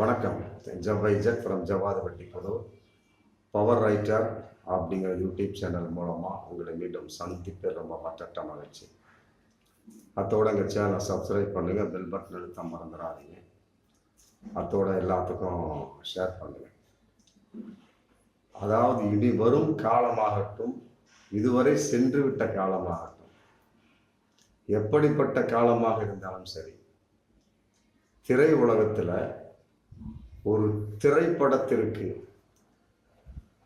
வணக்கம். ஜவைஜட் from Javathapatti Puthur. Power writer அப்படிங்கிற YouTube channel மூலமாக உங்களை மீண்டும் சந்திப்பு ரொம்ப மற்ற மகிழ்ச்சி. அத்தோட எங்கள் சேனலை சப்ஸ்கிரைப் பண்ணுங்கள் பெல் பட்டன் எழுத்த மறந்துடாதீங்க. அத்தோட எல்லாத்துக்கும் ஷேர் பண்ணுங்கள் அதாவது இனி வரும் காலமாகட்டும் இதுவரை சென்று விட்ட காலமாகட்டும். எப்படிப்பட்ட காலமாக இருந்தாலும் சரி திரை உலகத்தில் ஒரு திரைப்படத்திற்கு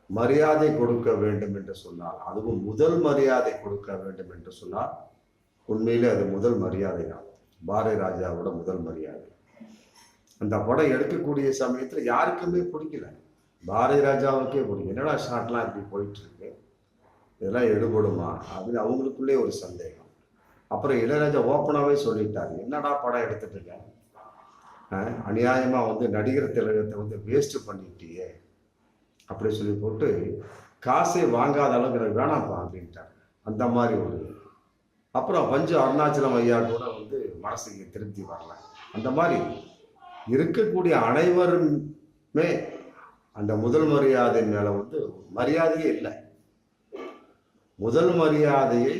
மரியாதை கொடுக்க வேண்டும் என்று சொன்னால் அதுவும் முதல் மரியாதை கொடுக்க வேண்டும் என்று சொன்னால் உண்மையிலே அது முதல் மரியாதை தான். பாரதி ராஜாவோட முதல் மரியாதை. அந்த படம் எடுக்கக்கூடிய சமயத்தில் யாருக்குமே பிடிக்கல. பாரதி ராஜாவுக்கே பிடிக்கும் என்னடா ஷார்ட்லாம் இப்படி போயிட்டு இருக்கு இதெல்லாம் எடுபடுமா? அப்படின்னு அவங்களுக்குள்ளே ஒரு சந்தேகம். அப்புறம் இளையராஜா ஓப்பனாகவே சொல்லிட்டார். என்னடா படம் எடுத்துட்டு இருக்கேன் அநியாயமாக வந்து நடிகர் திலகத்தை வந்து வேஸ்ட்டு பண்ணிட்டியே அப்படி சொல்லி போட்டு காசை வாங்காத அளவுக்கு எனக்கு வேணாம்ப்பா அப்படின்ட்டாங்க. அந்த மாதிரி ஒரு அப்புறம் பஞ்சு அருணாச்சலம் ஐயா கூட வந்து மனசுக்கு திருப்தி வரல. அந்த மாதிரி இருக்கக்கூடிய அனைவருமே அந்த முதல் மரியாதை மேலே வந்து மரியாதையே இல்லை. முதல் மரியாதையை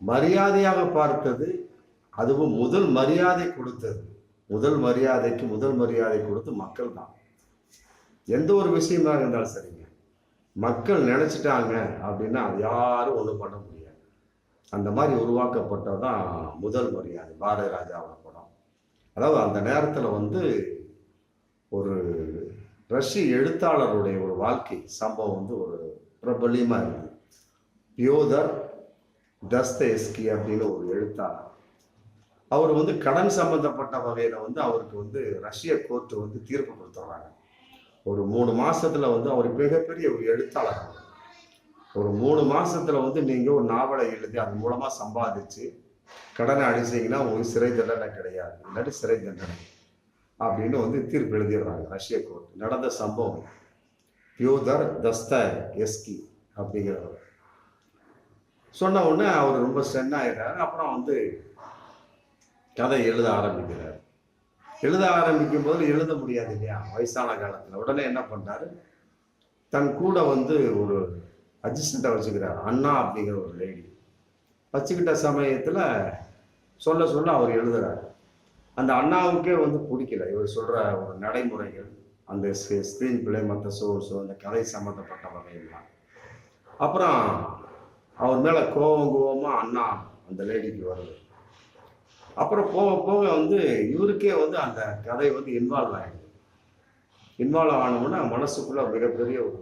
மரியாதையாக பார்த்தது அதுவும் முதல் மரியாதை கொடுத்தது. முதல் மரியாதைக்கு முதல் மரியாதை கொடுத்து மக்கள் தான். எந்த ஒரு விஷயமாக இருந்தாலும் சரிங்க. மக்கள் நினச்சிட்டாங்க அப்படின்னா அது யாரும் ஒன்றும் பண்ண முடியாது. அந்த மாதிரி உருவாக்கப்பட்டதான் முதல் மரியாதை பாரதி ராஜாவோட படம். அதாவது அந்த நேரத்தில் வந்து ஒரு ரஷ்ய எழுத்தாளருடைய ஒரு வாழ்க்கை சம்பவம் வந்து ஒரு பிரபலியமாக இருந்தது. பியோதர் தஸ்தேஸ்கி அப்படின்னு ஒரு எழுத்தாளர். அவர் வந்து கடன் சம்பந்தப்பட்ட வகையில் வந்து அவருக்கு வந்து ரஷ்ய கோர்ட்டு வந்து தீர்ப்பு கொடுத்துட்றாங்க ஒரு மூணு மாசத்துல வந்து அவர் மிகப்பெரிய ஒரு எழுத்தாளர். ஒரு மூணு மாசத்துல வந்து நீங்க ஒரு நாவலை எழுதி அது மூலமா சம்பாதிச்சு கடனை அடிச்சீங்கன்னா உங்களுக்கு சிறை தண்டனை கிடையாது. இல்லாட்டி சிறை தண்டனை அப்படின்னு வந்து தீர்ப்பு எழுதிடுறாங்க ரஷ்ய கோர்ட் நடந்த சம்பவம். பியூதர் தஸ்த எஸ்கி அப்படிங்கிறவர். சொன்ன உடனே அவர் ரொம்ப ஸ்ட்ரென் ஆயிடுறாரு அப்புறம் வந்து கதை எழுத ஆரம்பிக்கிறார். எழுத ஆரம்பிக்கும் போது எழுத முடியாது இல்லையா? வயசான காலத்தில். உடனே என்ன பண்றாரு? தன் கூட வந்து ஒரு அசிஸ்டண்ட்டை வச்சுக்கிறார். அண்ணா அப்படிங்கிற ஒரு லேடி வச்சுக்கிட்ட சமயத்தில் சொல்ல சொல்ல அவர் எழுதுறாரு. அந்த அண்ணாவுக்கே வந்து பிடிக்கல. இவர் சொல்கிற ஒரு நடைமுறைகள் அந்த ஸ்க்ரீன் பிளே மற்ற சோர்ஸோ அந்த கதை சம்மந்தப்பட்ட வகையெல்லாம் அப்புறம் அவர் மேலே கோவம் கோவமாக அண்ணா அந்த லேடிக்கு வருது. அப்புறம் போக போக வந்து இவருக்கே வந்து அந்த கதை வந்து இன்வால்வ் ஆகிடுது இன்வால்வ் ஆனவுடனே மனசுக்குள்ள மிகப்பெரிய ஒரு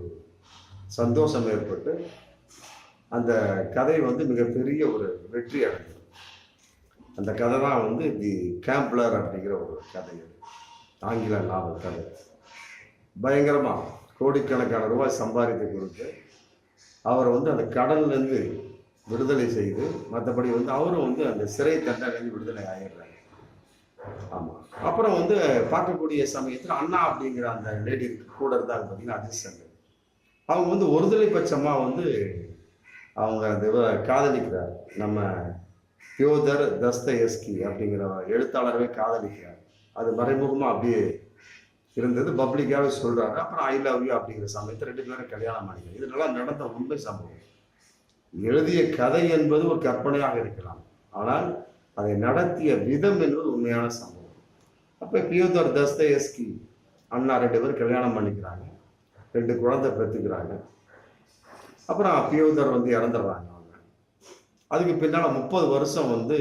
சந்தோஷம் ஏற்பட்டு அந்த கதை வந்து மிகப்பெரிய ஒரு வெற்றி அடைஞ்சது அந்த கதை தான் வந்து தி கேம்ப்ளர் அப்படிங்கிற ஒரு கதை ஆங்கில நாவல் கதை. பயங்கரமாக கோடிக்கணக்கான ரூபாய் சம்பாதித்து கொடுத்து அவர் வந்து அந்த கடல்லேருந்து விடுதலை செய்து மற்றபடி வந்து அவரும் வந்து அந்த சிறை தண்டனையிலிருந்து விடுதலை ஆயிடுறாங்க ஆமாம் அப்புறம் வந்து பார்க்கக்கூடிய சமயத்தில் அண்ணா அப்படிங்கிற அந்த லேடி கூட இருந்தாங்க பார்த்தீங்கன்னா அசிஸ்டன்ட் அவங்க வந்து ஒருதலை பட்சமாக வந்து அவங்க அந்த காதலிக்கிறார். நம்ம தியோதர் தஸ்தயஸ்கி அப்படிங்கிற எழுத்தாளரவே காதலிக்கிறார். அது மறைமுகமாக அப்படியே இருந்தது. பப்ளிக்காகவே சொல்கிறாரு அப்புறம் ஐ லவ் யூ அப்படிங்கிற சமயத்தில் ரெண்டு பேரும் கல்யாணம் பண்ணிக்கிறாங்க. இது நல்லா நடந்த உண்மை சம்பவம். எழுதிய கதை என்பது ஒரு கற்பனையாக இருக்கலாம். ஆனால் அதை நடத்திய விதம் என்பது உண்மையான சம்பவம். அப்போ பியோதர் தஸ்தயஸ்கி அண்ணா ரெண்டு பேர் கல்யாணம் பண்ணிக்கிறாங்க. ரெண்டு குழந்தை பெற்றுக்கிறாங்க. அப்புறம் பியோதர் வந்து இறந்துடுறாங்க அவங்க. அதுக்கு பின்னால் முப்பது வருஷம் வந்து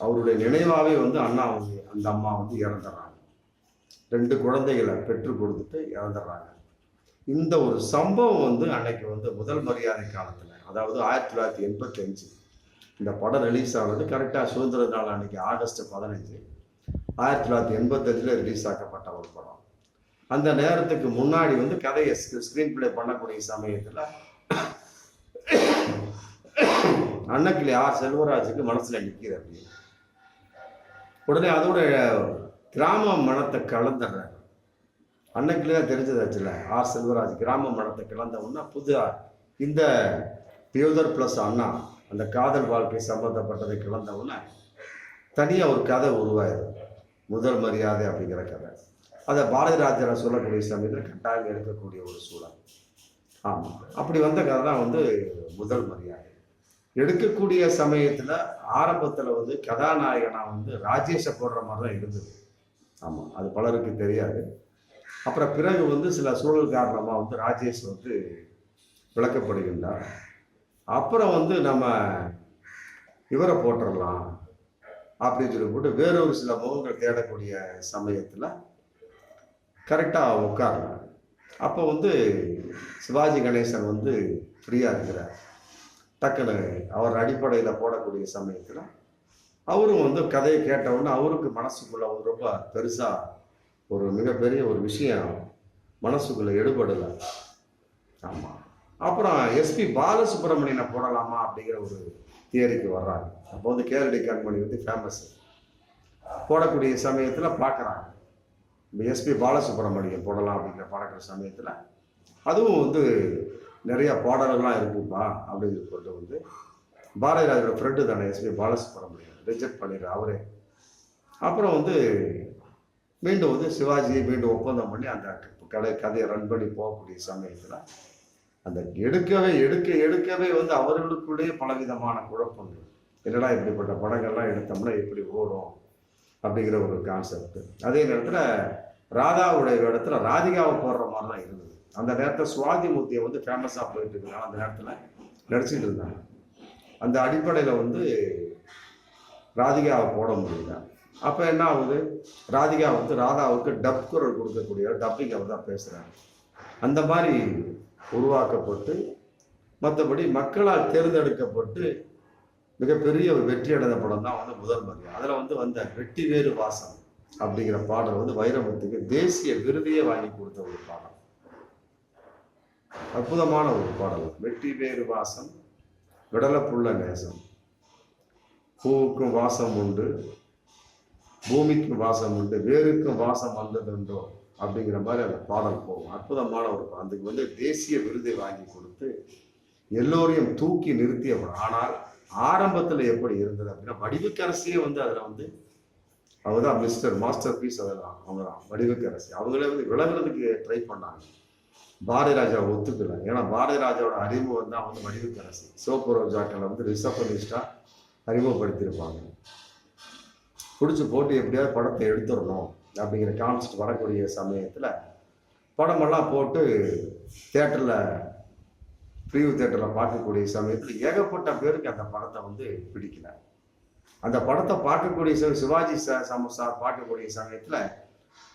அவருடைய நினைவாகவே வந்து அண்ணா வந்து அந்த அம்மா வந்து இறந்துடுறாங்க. ரெண்டு குழந்தைகளை பெற்று கொடுத்துட்டு இறந்துடுறாங்க. இந்த ஒரு சம்பவம் வந்து அன்னைக்கு வந்து முதல் மரியாதை காலத்தில் அதாவது ஆயிரத்தி தொள்ளாயிரத்தி எண்பத்தஞ்சு இந்த படம் ரிலீஸ் ஆனது கரெக்டாக சுதந்திர நாள் அன்னைக்கு ஆகஸ்ட் பதினஞ்சு ஆயிரத்தி தொள்ளாயிரத்தி எண்பத்தஞ்சில் ரிலீஸ் ஆக்கப்பட்ட ஒரு படம். அந்த நேரத்துக்கு முன்னாடி வந்து கதையை ஸ்க்ரீன் பிளே பண்ணக்கூடிய சமயத்தில் அன்னக்கிளி ஆர் செல்வராஜுக்கு மனசில் நிற்கிது அப்படின்னு உடனே அதோட கிராம மனத்தை கலந்துடுறாரு. அன்னைக்குள்ளே தான் தெரிஞ்சதாச்சுல ஆர் செல்வராஜ் கிராம மடத்தை கலந்த உடனே புது இந்த பியூதர் ப்ளஸ் அண்ணா அந்த காதல் வாழ்க்கை சம்மந்தப்பட்டதை கலந்த உடனே தனியாக ஒரு கதை உருவாயிடும் முதல் மரியாதை அப்படிங்கிற கதை. அதை பாரதிராஜரை சொல்லக்கூடிய சமயத்தில் கட்டாயம் எடுக்கக்கூடிய ஒரு சூழல். ஆமாம் அப்படி வந்த கதை தான் வந்து முதல் மரியாதை. எடுக்கக்கூடிய சமயத்தில் ஆரம்பத்தில் வந்து கதாநாயகனா வந்து ராஜேஷை போடுற மாதிரி தான் இருந்தது. ஆமாம் அது பலருக்கு தெரியாது. அப்புறம் பிறகு வந்து சில சூழல் காரணமாக வந்து ராஜேஷ் வந்து விளக்கப்படுகின்றார். அப்புறம் வந்து நம்ம இவரை போட்டுடலாம் அப்படின்னு சொல்லி போட்டு வேறொரு சில முகங்கள் தேடக்கூடிய சமயத்தில் கரெக்டாக உட்காரலாம் அப்போ வந்து சிவாஜி கணேசன் வந்து ஃப்ரீயாக இருக்கிறார். டக்குன்னு அவர் அடிப்படையில் போடக்கூடிய சமயத்தில் அவரும் வந்து கதையை கேட்டவுடனே அவருக்கு மனசுக்குள்ள ஒரு ரொம்ப பெருசாக ஒரு மிகப்பெரிய ஒரு விஷயம். மனசுக்குள்ள எடுபடலை. ஆமாம் அப்புறம் எஸ்பி பாலசுப்ரமணியனை போடலாமா அப்படிங்கிற ஒரு தியரிக்கு வர்றாங்க. அப்போ வந்து கேரடி கண்மணி வந்து ஃபேமஸ் போடக்கூடிய சமயத்தில் பார்க்குறாங்க. எஸ்பி பாலசுப்ரமணியம் போடலாம் அப்படிங்கிற பார்க்குற சமயத்தில் அதுவும் வந்து நிறைய பாடல்கள்லாம் இருக்குப்பா அப்படின்னு சொல்லிட்டு வந்து பாரதிராஜோட ஃப்ரெண்டு தானே எஸ்பி பாலசுப்ரமணியம் ரிஜெக்ட் பண்ணிடுற அவரே. அப்புறம் வந்து மீண்டும் வந்து சிவாஜியை மீண்டும் ஒப்பந்தம் பண்ணி அந்த கதை கதையை ரன் பண்ணி போகக்கூடிய சமயத்தில் அந்த எடுக்கவே எடுக்க எடுக்கவே வந்து அவர்களுக்குள்ளேயே பலவிதமான குழப்பங்கள். என்னடா இப்படிப்பட்ட படங்கள்லாம் எடுத்தோம்னா எப்படி ஓடும் அப்படிங்கிற ஒரு கான்செப்ட் அதே நேரத்தில் ராதாவுடைய இடத்துல ராதிகாவை போடுற மாதிரி தான் இருந்தது. அந்த நேரத்தில் சுவாதி மூர்த்தியை வந்து ஃபேமஸாக போயிட்டு இருக்காங்க. அந்த நேரத்தில் நடிச்சிட்டு இருந்தாங்க. அந்த அடிப்படையில் வந்து ராதிகாவை போட முடியல. அப்போ என்ன ஆகுது? ராதிகா வந்து ராதாவுக்கு டப் குரல் கொடுக்கக்கூடிய டப்பிங் அவர் தான் பேசுகிறாங்க அந்த மாதிரி உருவாக்கப்பட்டு மற்றபடி மக்களால் தேர்ந்தெடுக்கப்பட்டு மிகப்பெரிய ஒரு வெற்றி அடைந்த படம் தான் வந்து முதல் முறை அதில் வந்து வந்த வெட்டி வேறு வாசம் அப்படிங்கிற பாடல் வந்து வைரமுத்துக்கு தேசிய விருதையே வாங்கி கொடுத்த ஒரு பாடல். அற்புதமான ஒரு பாடல். வெட்டி வேறு வாசம் விடலப்புள்ள நேசம். பூவுக்கும் வாசம் உண்டு. பூமிக்கும் வாசம் உண்டு வேருக்கும் வாசம் வந்ததுண்டோ அப்படிங்கிற மாதிரி அந்த பாடல் போகும். அற்புதமான ஒரு அதுக்கு வந்து தேசிய விருதை வாங்கி கொடுத்து எல்லோரையும் தூக்கி நிறுத்திய ஆனால் ஆரம்பத்தில் எப்படி இருந்தது அப்படின்னா வடிவுக்கரசியே வந்து அதில் வந்து அவங்க தான் மிஸ்டர் மாஸ்டர் பீஸ் அதெல்லாம். அவங்க தான் வடிவுக்கரசி அவங்களே வந்து விளங்குறதுக்கு ட்ரை பண்ணாங்க. பாரதி ராஜா ஒத்துக்கல. ஏன்னா பாரதி ராஜாவோட அறிமுகம் தான் வந்து வடிவுக்கரசி சோப்பு ரோஜாக்களை வந்து ரிசப்ஷனிஸ்டாக அறிமுகப்படுத்தியிருப்பாங்க. பிடிச்சி போட்டு எப்படியாவது படத்தை எடுத்துடணும் அப்படிங்கிற கான்செப்ட் வரக்கூடிய சமயத்தில் படமெல்லாம் போட்டு தேட்டரில் ப்ரீவ் தேட்டரில் பார்க்கக்கூடிய சமயத்தில் ஏகப்பட்ட பேருக்கு அந்த படத்தை வந்து பிடிக்கல. அந்த படத்தை பார்க்கக்கூடிய சமயம் சிவாஜி சார் சம சார் பார்க்கக்கூடிய சமயத்தில்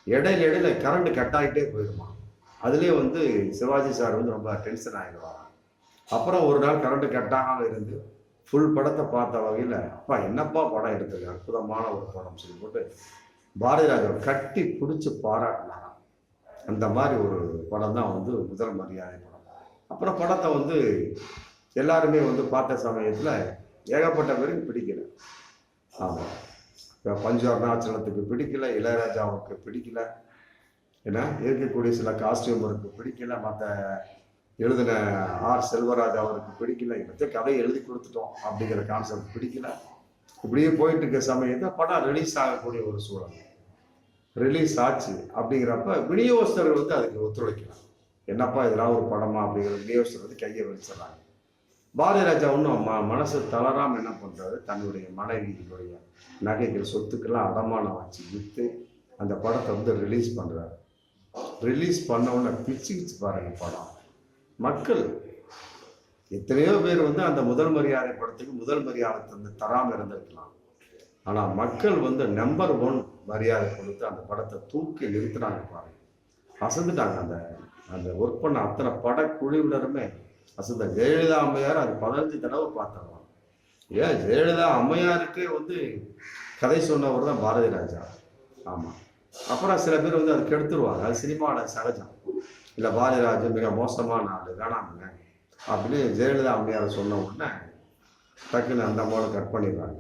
இடையில இடையில கரண்ட் கட் ஆகிட்டே போயிடுமா அதுலேயே வந்து சிவாஜி சார் வந்து ரொம்ப டென்ஷன் ஆகிடுவாங்க அப்புறம் ஒரு நாள் கரண்ட் கட் ஆகாமல் இருந்து ஃபுல் படத்தை பார்த்த வகையில் அப்பா என்னப்பா படம் எடுத்தது அற்புதமான ஒரு படம் சொல்லி போட்டு பாரதி கட்டி பிடிச்சி பாராட்டினாராம். அந்த மாதிரி ஒரு படம் தான் வந்து முதல் மரியாதை படம். அப்புறம் படத்தை வந்து எல்லாருமே வந்து பார்த்த சமயத்தில் ஏகப்பட்ட பேருக்கு பிடிக்கல. ஆமாம் இப்போ பஞ்சு அருணாச்சலத்துக்கு பிடிக்கல இளையராஜாவுக்கு பிடிக்கல. ஏன்னா இருக்கக்கூடிய சில காஸ்டியூமருக்கு பிடிக்கல மற்ற எழுதின ஆர் செல்வராஜ் அவருக்கு பிடிக்கல. இவற்றை கதையை எழுதி கொடுத்துட்டோம் அப்படிங்கிற கான்செப்ட் பிடிக்கல. இப்படியே போயிட்டு இருக்க சமயத்தை படம் ரிலீஸ் ஆகக்கூடிய ஒரு சூழல். ரிலீஸ் ஆச்சு அப்படிங்கிறப்ப விநியோகஸ்தர்கள் வந்து அதுக்கு ஒத்துழைக்கலாம் என்னப்பா இதெல்லாம் ஒரு படமா அப்படிங்கிற விநியோகஸ்தர் வந்து கையை வச்சிடறாங்க பாரதிராஜா ஒன்றும் ம மனசு தளராம என்ன பண்றாரு? தன்னுடைய மனைவியினுடைய நகைகள் சொத்துக்கெல்லாம் அடமானம் வச்சு விற்று அந்த படத்தை வந்து ரிலீஸ் பண்றாரு. ரிலீஸ் பண்ண உடனே பிச்சு பாருங்க படம். மக்கள். எத்தனையோ பேர் வந்து அந்த முதல் மரியாதை படத்துக்கு முதல் மரியாதை தந்து தராமல் இருந்திருக்கலாம். ஆனால் மக்கள் வந்து நம்பர் ஒன் மரியாதை கொடுத்து அந்த படத்தை தூக்கி நிறுத்தினாங்க பாருங்க. அசந்துட்டாங்க அந்த அந்த ஒர்க் பண்ண அத்தனை படக்குழுவினருமே அசந்த. ஜெயலலிதா அம்மையார் அது பதினஞ்சு தடவை பார்த்தாங்க ஏன் ஜெயலலிதா அம்மையாருக்கே வந்து கதை சொன்னவர் தான் பாரதி ராஜா. ஆமாம் அப்புறம் சில பேர் வந்து அது கெடுத்துருவாங்க அது சினிமாவில் சகஜம். இல்லை பாரதிராஜ் மிக மோசமான ஆள் வேணாமுங்க. அப்படின்னு ஜெயலலிதா அம்மையார் சொன்ன உடனே டக்குன்னு அந்த படம் கட் பண்ணிடுறாங்க.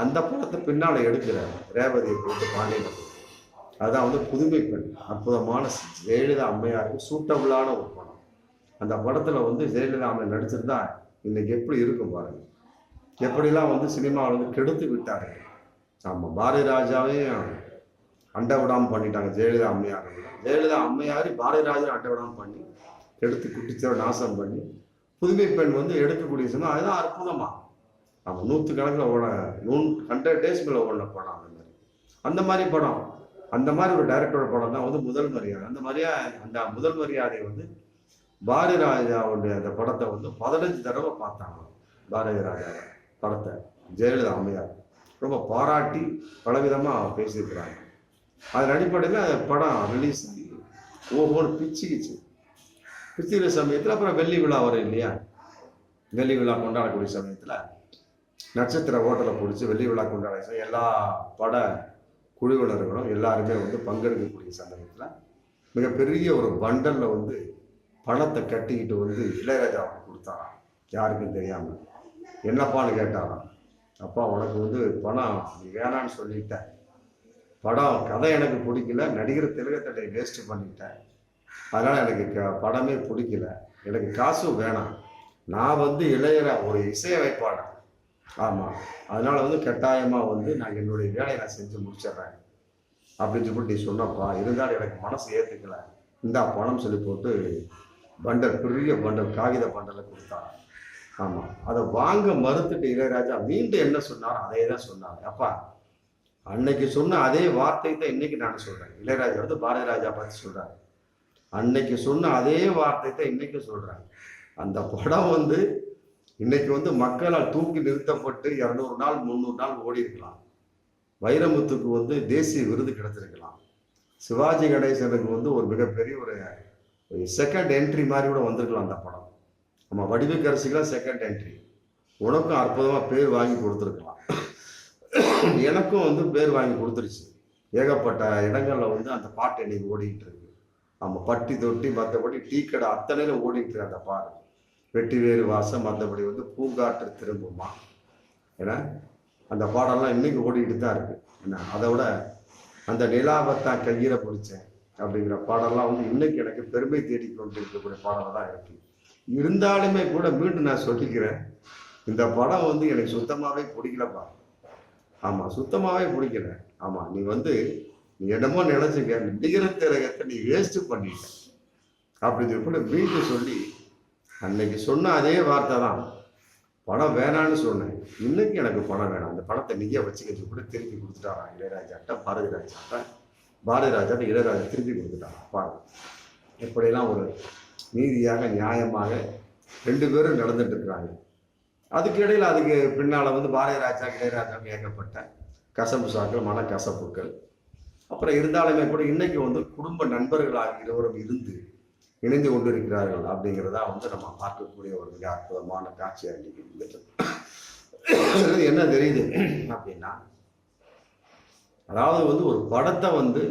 அந்த படத்தை பின்னால் எடுக்கிறார் ரேவதியை போட்டு பாண்டியன் அதுதான் வந்து புதுமை பெண் அற்புதமான ஜெயலலிதா அம்மையாருக்கு சூட்டபிளான ஒரு படம். அந்த படத்தில் வந்து ஜெயலலிதா அம்மையார் நடிச்சிருந்தா இன்னைக்கு எப்படி இருக்கும் பாருங்க. எப்படிலாம் வந்து சினிமாவில் வந்து கெடுத்து விட்டாரு. ஆமாம் பாரதி ராஜாவையும் அண்டை விடாமல் பண்ணிட்டாங்க ஜெயலலிதா அம்மையார் ஜெயலலிதா அம்மையார் பாரதிராஜர் அண்டை விடாமல் பண்ணி எடுத்து குட்டிச்சோட நாசம் பண்ணி புதுமை பெண் வந்து எடுக்கக்கூடிய சமயம் அதுதான் அற்புதமா. நம்ம நூற்று கணக்கில் ஓட நூன் ஹண்ட்ரட் டேஸ் மேலே ஓடின படம் அந்த மாதிரி. அந்த மாதிரி படம். அந்த மாதிரி ஒரு டைரக்டரோட படம் தான் வந்து முதல் மரியாதை. அந்த மரியாதை அந்த முதல் மரியாதை வந்து பாரதி ராஜாவுடைய அந்த படத்தை வந்து பதினஞ்சு தடவை பார்த்தாங்க பாரதி ராஜா படத்தை. ஜெயலலிதா அம்மையார். ரொம்ப பாராட்டி பலவிதமாக பேசியிருக்கிறாங்க. அதன் அடிப்படையில் படம் ரிலீஸ் ஆகி ஒவ்வொரு பிச்சுக்குச்சு பிச்சுக்கிற சமயத்தில் அப்புறம் வெள்ளி விழா வரும் இல்லையா? வெள்ளி விழா கொண்டாடக்கூடிய சமயத்தில் நட்சத்திர ஓட்டலை பிடிச்சி வெள்ளி விழா கொண்டாட எல்லா பட குழுவினர்களும் எல்லாருமே வந்து பங்கெடுக்கக்கூடிய சமயத்தில் மிகப்பெரிய ஒரு பண்டலில் வந்து பணத்தை கட்டிக்கிட்டு வந்து இளையராஜாவுக்கு கொடுத்தாராம். யாருக்கும் தெரியாமல் என்னப்பான்னு கேட்டாராம். அப்பா உனக்கு வந்து பணம் நீ வேணான்னு சொல்லிட்டேன் படம் கதை எனக்கு பிடிக்கல. நடிகர் திலகத்தட்டை வேஸ்ட்டு பண்ணிட்டேன். அதனால் எனக்கு க- படமே பிடிக்கல. எனக்கு காசும் வேணாம். நான் வந்து இளையரா ஒரு இசையமைப்பாளர். ஆமாம் அதனால் வந்து கட்டாயமாக வந்து நான் என்னுடைய வேலையை நான் செஞ்சு முடிச்சிடுறேன். அப்படின்னு சொல்லிட்டு நீ சொன்னப்பா இருந்தாலும் எனக்கு மனசு ஏற்றுக்கல இந்தா பணம் சொல்லி போட்டு பண்டல் பெரிய பண்டல் காகித பண்டலை கொடுத்தார் ஆமாம் அதை வாங்க மறுத்துட்டு இளையராஜா மீண்டும் என்ன சொன்னாரோ அதே தான் சொன்னாங்க அப்பா அன்னைக்கு சொன்ன அதே வார்த்தை தான் இன்னைக்கு நான் சொல்றேன். இளையராஜா வந்து பாரதி ராஜா பார்த்து சொல்றாரு. அன்னைக்கு சொன்ன அதே வார்த்தை தான் இன்னைக்கு சொல்றாங்க அந்த படம் வந்து இன்னைக்கு வந்து மக்களால் தூக்கி நிறுத்தப்பட்டு இரநூறு நாள் முந்நூறு நாள் ஓடி இருக்கலாம். வைரமுத்துக்கு வந்து தேசிய விருது கிடைச்சிருக்கலாம் சிவாஜி கணேசனுக்கு வந்து ஒரு மிகப்பெரிய ஒரு செகண்ட் என்ட்ரி மாதிரி கூட வந்திருக்கலாம் அந்த படம். நம்ம வடிவுக்கரசிக்கெல்லாம் செகண்ட் என்ட்ரி உனக்கும் அற்புதமாக பேர் வாங்கி கொடுத்துருக்கலாம். எனக்கும் வந்து பேர் வாங்கி கொடுத்துருச்சு. ஏகப்பட்ட இடங்கள்ல வந்து அந்த பாட்டு இன்னைக்கு ஓடிட்டு இருக்கு. நம்ம பட்டி தொட்டி மற்றபடி டீ கடை அத்தனையில ஓடிட்டு இருக்கு அந்த பாட்டு வெட்டி வேறு வாசம் மற்றபடி வந்து பூங்காற்று திரும்புமா? ஏன்னா அந்த பாடெல்லாம் இன்னைக்கு ஓடிக்கிட்டு தான் இருக்கு. என்ன அதை விட அந்த நிலாவைத்தான் கையில பிடிச்சேன் அப்படிங்கிற பாடெல்லாம் வந்து இன்னைக்கு எனக்கு பெருமை தேடி கொண்டு இருக்கக்கூடிய பாடலாக தான் இருக்கு. இருந்தாலுமே கூட மீண்டும் நான் சொல்லிக்கிறேன் இந்த படம் வந்து எனக்கு சுத்தமாவே பிடிக்கலப்பா. ஆமாம் சுத்தமாகவே பிடிக்கல. ஆமாம் நீ வந்து நீ இடமோ நினைச்சுக்க நடிகர திரகத்தை நீ வேஸ்ட் பண்ணிட்ட. அப்படி சொல்லி மீண்டும் சொல்லி அன்னைக்கு சொன்ன அதே வார்த்தை தான். படம் வேணான்னு சொன்னேன். இன்னைக்கு எனக்கு படம் வேணாம். அந்த படத்தை நீயே வச்சுக்க கூட திருப்பி கொடுத்துட்டாரா? இளையராஜாட்ட பாரதிராஜாட்ட. பாரதிராஜாட்ட பாரதி ராஜாட்ட இளையராஜா திருப்பி கொடுத்துட்டாரா? பாருங்க. எப்படியெல்லாம் ஒரு நீதியாக நியாயமாக ரெண்டு பேரும் நடந்துட்டு இருக்கிறாங்க. அதுக்கு இடையில் அதுக்கு பின்னால் வந்து பாரதி ராஜா இளையராஜாவுக்கு ஏகப்பட்ட கசப்பு சாக்கள் மனக்கசப்புகள் அப்புறம் இருந்தாலுமே கூட இன்னைக்கு வந்து குடும்ப நண்பர்களாக இருவரும் இருந்து இணைந்து கொண்டிருக்கிறார்கள் அப்படிங்கிறதா வந்து நம்ம பார்க்கக்கூடிய ஒரு மிக அற்புதமான காட்சியாக இன்னைக்கு இருந்துட்டு என்ன தெரியுது அப்படின்னா அதாவது வந்து ஒரு படத்தை வந்து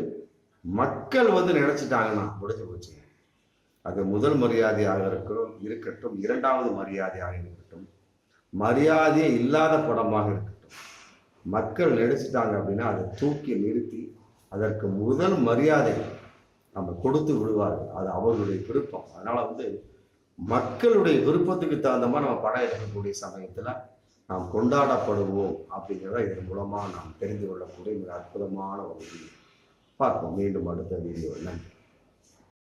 மக்கள் வந்து நினைச்சிட்டாங்கன்னா முடிஞ்சு போச்சு அது முதல் மரியாதையாக இருக்கட்டும் இருக்கட்டும் இரண்டாவது மரியாதையாக இருக்கட்டும் மரியாதையே இல்லாத படமாக இருக்கட்டும். மக்கள் நடிச்சிட்டாங்க அப்படின்னா அதை தூக்கி நிறுத்தி அதற்கு முதல் மரியாதை நம்ம கொடுத்து விடுவார்கள். அது அவர்களுடைய விருப்பம். அதனால் வந்து மக்களுடைய விருப்பத்துக்கு தகுந்த மாதிரி நம்ம படம் எடுக்கக்கூடிய சமயத்தில் நாம் கொண்டாடப்படுவோம் அப்படிங்கிறத இதன் மூலமாக நாம் தெரிந்து கொள்ளக்கூடிய மிக அற்புதமான ஒரு வீடியோ. பார்ப்போம். மீண்டும் அடுத்த வீடியோ நன்றி.